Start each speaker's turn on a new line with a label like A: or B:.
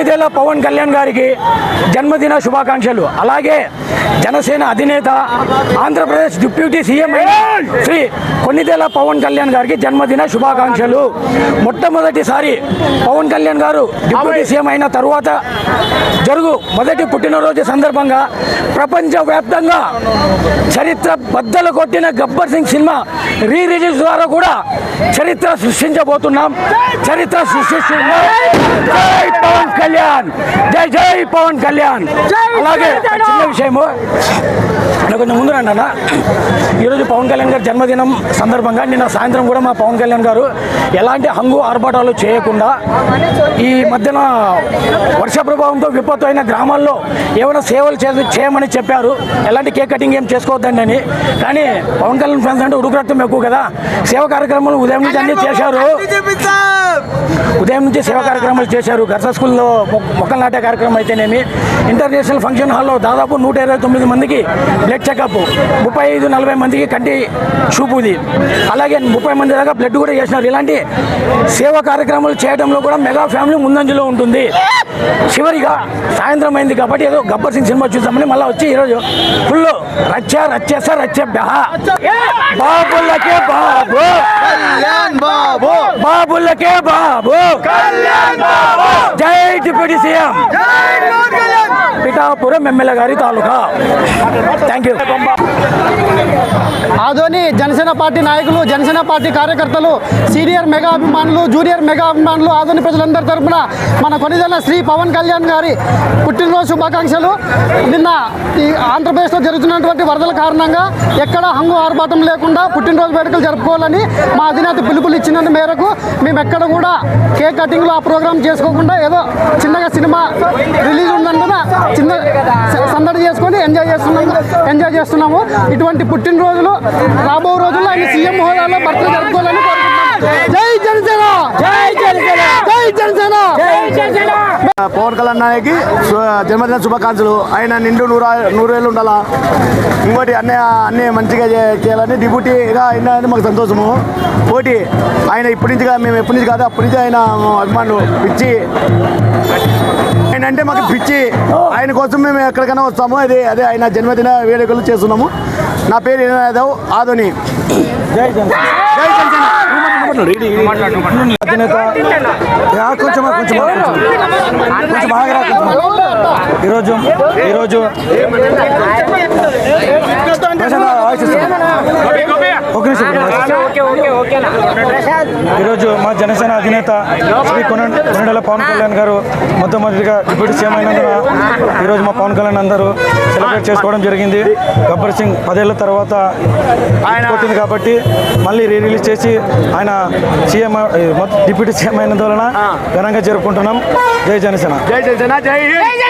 A: కొన్నిదేళ్ళ పవన్ కళ్యాణ్ గారికి జన్మదిన శుభాకాంక్షలు. అలాగే జనసేన అధినేత ఆంధ్రప్రదేశ్ డిప్యూటీ సీఎం శ్రీ కొన్నిదేళ్ళ పవన్ కళ్యాణ్ గారికి జన్మదిన శుభాకాంక్షలు. మొట్టమొదటిసారి పవన్ కళ్యాణ్ గారు డిప్యూటీ సీఎం అయిన తరువాత జరుగు మొదటి పుట్టినరోజు సందర్భంగా ప్రపంచవ్యాప్తంగా చరిత్ర బద్దలు కొట్టిన గబ్బర్ సింగ్ సినిమా రీ రిలీజ్ ద్వారా కూడా చరిత్ర సృష్టించబోతున్నాం. చరిత్ర సృష్టిస్తున్నాం. పవన్ కళ్యాణ్ జై జై పవన్ కళ్యాణ్ అలాగే చిన్న విషయము కొంచెం ముందు రండి అన్న ఈరోజు పవన్ కళ్యాణ్ గారి జన్మదినం సందర్భంగా నిన్న సాయంత్రం కూడా మా పవన్ కళ్యాణ్ గారు ఎలాంటి హంగు ఆర్భాటాలు చేయకుండా ఈ మధ్యన వర్ష ప్రభావంతో విపత్తు అయిన గ్రామాల్లో ఏమైనా సేవలు చే చేయమని చెప్పారు ఎలాంటి కేక్ కటింగ్ ఏం చేసుకోవద్దండి అని కానీ పవన్ కళ్యాణ్ ఫ్రెండ్స్ అంటే ఉడుకు రక్తం ఎక్కువ కదా సేవ కార్యక్రమాలు ఉదయం నుంచి అన్ని చేశారు ఉదయం నుంచి సేవా కార్యక్రమాలు చేశారు స్కూల్లో మొక్కలు నాటే కార్యక్రమం అయితేనేమి. ఇంటర్నేషనల్ ఫంక్షన్ హాల్లో దాదాపు నూట ఇరవై తొమ్మిది మందికి బ్లడ్ చెకప్ ముప్పై ఐదు నలభై మందికి కంటి చూపుది అలాగే ముప్పై మంది దాకా బ్లడ్ కూడా చేసినారు. ఇలాంటి సేవా కార్యక్రమాలు చేయడంలో కూడా మెగా ఫ్యామిలీ ముందంజలో ఉంటుంది. చివరిగా సాయంత్రం అయింది కాబట్టి ఏదో గబ్బర్ సింగ్ సినిమా చూద్దామని మళ్ళీ వచ్చి ఈరోజు ఫుల్ రచ్చ రచ్చేస రచ్చ బెహ. బాబులకే బాబు.
B: బాబు.
A: బాబులకే బాబు. జై డిప్యూటీ సీఎం పిఠాపురం ఎమ్మెల్యే గారి తాలూకా. Thank you
C: Adoni Janasena party నాయకులు జనసేన పార్టీ కార్యకర్తలు సీనియర్ మెగా అభిమానులు జూనియర్ మెగా అభిమానులు ఆదోని ప్రజలందరి తరఫున మన కొనిదెల శ్రీ పవన్ కళ్యాణ్ గారి పుట్టినరోజు శుభాకాంక్షలు. నిన్న ఈ ఆంధ్రప్రదేశ్లో జరుగుతున్నటువంటి వరదల కారణంగా ఎక్కడ హంగు ఆర్భాటం లేకుండా పుట్టినరోజు వేడుకలు జరుపుకోవాలని మా అధినేత పిలుపులు ఇచ్చిన మేరకు మేము ఎక్కడ కూడా కేక్ కటింగ్లో ఆ ప్రోగ్రామ్ చేసుకోకుండా ఏదో చిన్నగా సినిమా రిలీజ్ ఉన్నందున చిన్న సందడి చేసుకొని ఎంజాయ్ చేస్తున్నాము ఎంజాయ్ చేస్తున్నాము. ఇటువంటి పుట్టినరోజులు రాబో రోజుల్లో ఆయన సీఎం హోదాలో బర్త్డే జరుపుకోవాలని జై జనసేన! జై జనసేన! జై జనసేన!
B: పవన్ కళ్యాణ్ నాయకి జన్మదిన శుభాకాంక్షలు. ఆయన నిండు నూరా నూరేళ్ళు ఉండాలా? ఇంకోటి అన్నీ అన్నీ మంచిగా చేయాలని డిప్యూటీగా అయినా మాకు సంతోషము. ఒకటి ఆయన ఇప్పటి నుంచి మేము ఎప్పటి నుంచి కాదు అప్పటి నుంచి ఆయన అభిమానులు పిచ్చి ఆయన అంటే మాకు పిచ్చి. ఆయన కోసం మేము ఎక్కడికైనా వస్తాము. అదే అదే ఆయన జన్మదిన వేడుకలు చేస్తున్నాము. నా పేరు యాదవ్ ఆదోని.
A: జై జనసేన.
B: జై జనసేన.
A: అధినేత యా, కొంచెం కొంచెం కొంచెం. కొంచెం ఆగరా కొంచెం. ఈరోజు ఈరోజు. ఒక నిమిషం. ఈరోజు మా జనసేన అధినేత శ్రీ కొన కొనడల పవన్ కళ్యాణ్ గారు మొట్టమొదటిగా డిప్యూటీ సీఎం అయినందున ఈరోజు మా పవన్ కళ్యాణ్ అందరూ సెలబ్రేట్ చేసుకోవడం జరిగింది. గబ్బర్ సింగ్ పదేళ్ళ తర్వాత కొట్టింది కాబట్టి మళ్ళీ రీ రిలీజ్ చేసి ఆయన సీఎం డిప్యూటీ సీఎం అయినందువలన ఘనంగా జరుపుకుంటున్నాం. జై జనసేన.
B: జై జనసేన జై హింద్.